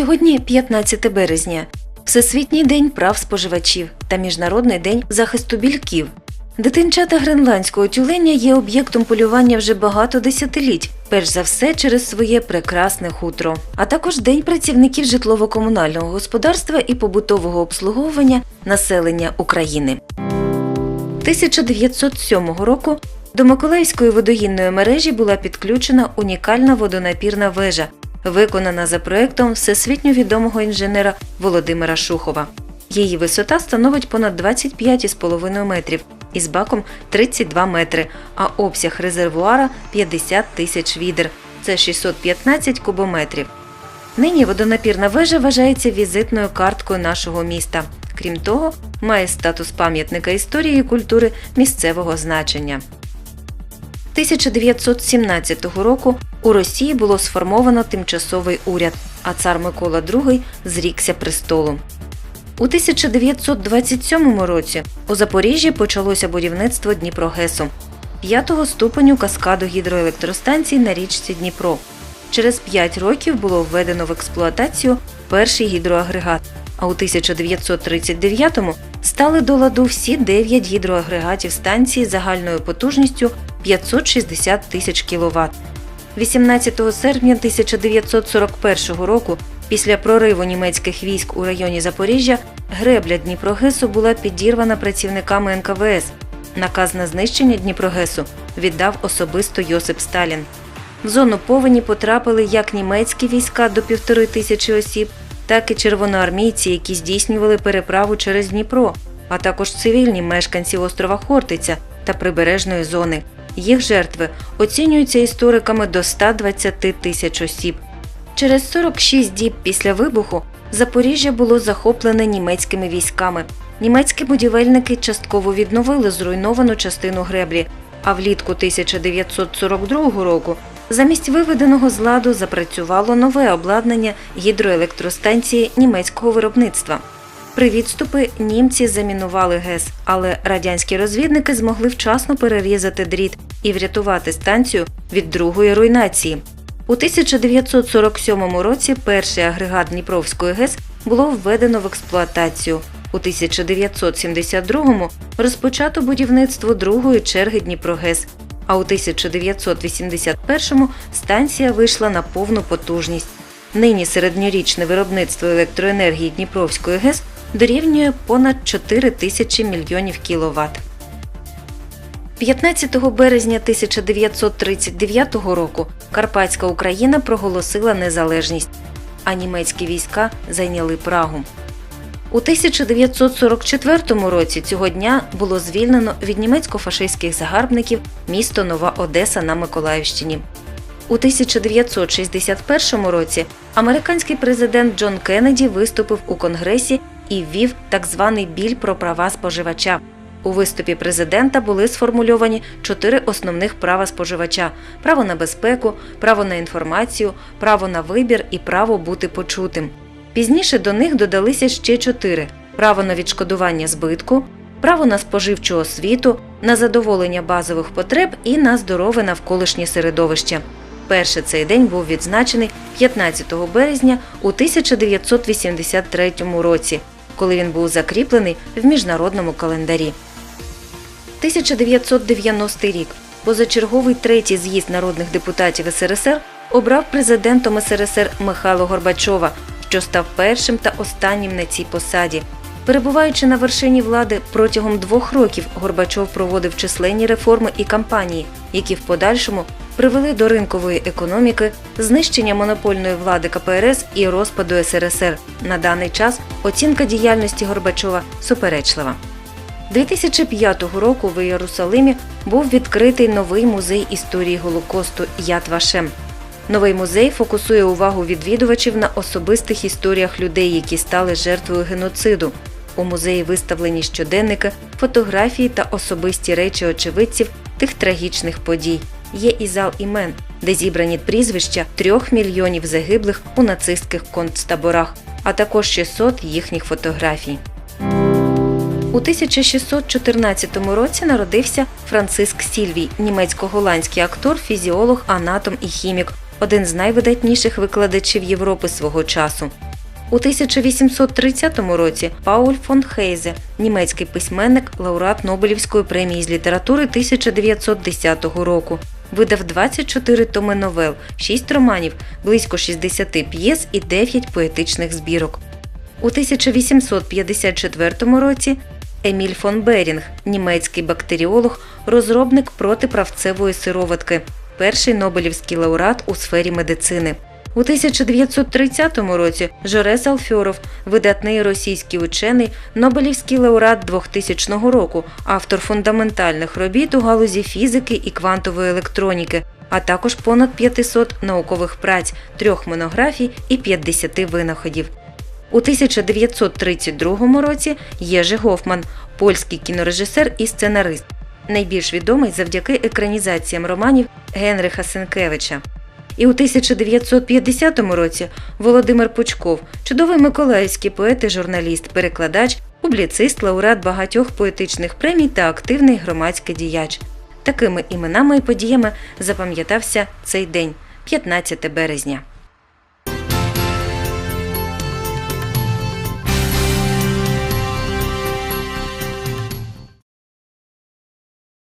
Сьогодні 15 березня, Всесвітній день прав споживачів та Міжнародний день захисту більків. Дитинчата гренландського тюленя є об'єктом полювання вже багато десятиліть, перш за все через своє прекрасне хутро, а також День працівників житлово-комунального господарства і побутового обслуговування населення України. 1907 року до Миколаївської водогінної мережі була підключена унікальна водонапірна вежа, виконана за проектом всесвітньо відомого інженера Володимира Шухова. Її висота становить понад 25,5 метрів із баком 32 метри, а обсяг резервуара 50 тисяч відер. Це 615 кубометрів. Нині водонапірна вежа вважається візитною карткою нашого міста. Крім того, має статус пам'ятника історії і культури місцевого значення. 1917 року у Росії було сформовано тимчасовий уряд, а цар Микола II зрікся престолу. У 1927 році у Запоріжжі почалося будівництво Дніпрогесу, п'ятого ступеню каскаду гідроелектростанцій на річці Дніпро. Через 5 років було введено в експлуатацію перший гідроагрегат, а у 1939-му стали до ладу всі 9 гідроагрегатів станції загальною потужністю 560 тисяч кВт. 18 серпня 1941 року, після прориву німецьких військ у районі Запоріжжя, гребля Дніпрогесу була підірвана працівниками НКВС. Наказ на знищення Дніпрогесу віддав особисто Йосип Сталін. В зону повені потрапили як німецькі війська до півтори тисячі осіб, так і червоноармійці, які здійснювали переправу через Дніпро, а також цивільні мешканці острова Хортиця та прибережної зони. Їх жертви оцінюються істориками до 120 тисяч осіб. Через 46 діб після вибуху Запоріжжя було захоплене німецькими військами. Німецькі будівельники частково відновили зруйновану частину греблі, а влітку 1942 року замість виведеного з ладу запрацювало нове обладнання гідроелектростанції німецького виробництва. При відступи німці замінували ГЕС, але радянські розвідники змогли вчасно перерізати дріт і врятувати станцію від другої руйнації. У 1947 році перший агрегат Дніпровської ГЕС було введено в експлуатацію. У 1972-му розпочато будівництво другої черги Дніпрогес, а у 1981-му станція вийшла на повну потужність. Нині середньорічне виробництво електроенергії Дніпровської ГЕС дорівнює понад 4 тисячі мільйонів кіловат. 15 березня 1939 року Карпатська Україна проголосила незалежність, а німецькі війська зайняли Прагу. У 1944 році цього дня було звільнено від німецько-фашистських загарбників місто Нова Одеса на Миколаївщині. У 1961 році американський президент Джон Кеннеді виступив у Конгресі і ввів так званий біль про права споживача. У виступі президента були сформульовані чотири основних права споживача: право на безпеку, право на інформацію, право на вибір і право бути почутим. Пізніше до них додалися ще чотири: право на відшкодування збитку, право на споживчу освіту, на задоволення базових потреб і на здорове навколишнє середовище. Перше цей день був відзначений 15 березня у 1983 році, коли він був закріплений в міжнародному календарі. 1990 рік позачерговий третій з'їзд народних депутатів СРСР обрав президентом СРСР Михайло Горбачова, що став першим та останнім на цій посаді. Перебуваючи на вершині влади протягом двох років, Горбачов проводив численні реформи і кампанії, які в подальшому привели до ринкової економіки, знищення монопольної влади КПРС і розпаду СРСР. На даний час оцінка діяльності Горбачова суперечлива. 2005 року в Єрусалимі був відкритий новий музей історії Голокосту Яд Вашем. Новий музей фокусує увагу відвідувачів на особистих історіях людей, які стали жертвою геноциду. У музеї виставлені щоденники, фотографії та особисті речі очевидців тих трагічних подій. Є і зал імен, де зібрані прізвища трьох мільйонів загиблих у нацистських концтаборах, а також 600 їхніх фотографій. У 1614 році народився Франциск Сільвій, німецько-голландський актор, фізіолог, анатом і хімік, один з найвидатніших викладачів Європи свого часу. У 1830 році Пауль фон Хейзе, німецький письменник, лауреат Нобелівської премії з літератури 1910 року. Видав 24 томи новел, 6 романів, близько 60 п'єс і 9 поетичних збірок. У 1854 році Еміль фон Берінг, німецький бактеріолог, розробник протиправцевої сироватки, перший Нобелівський лауреат у сфері медицини. У 1930 році Жорес Алфьоров, видатний російський учений, Нобелівський лауреат 2000 року, автор фундаментальних робіт у галузі фізики і квантової електроніки, а також понад 500 наукових праць, трьох монографій і 50 винаходів. У 1932 році Єжи Гофман, польський кінорежисер і сценарист, найбільш відомий завдяки екранізаціям романів Генриха Сенкевича. І у 1950 році Володимир Пучков, чудовий миколаївський поет і журналіст, перекладач, публіцист, лауреат багатьох поетичних премій та активний громадський діяч. Такими іменами і подіями запам'ятався цей день, 15 березня.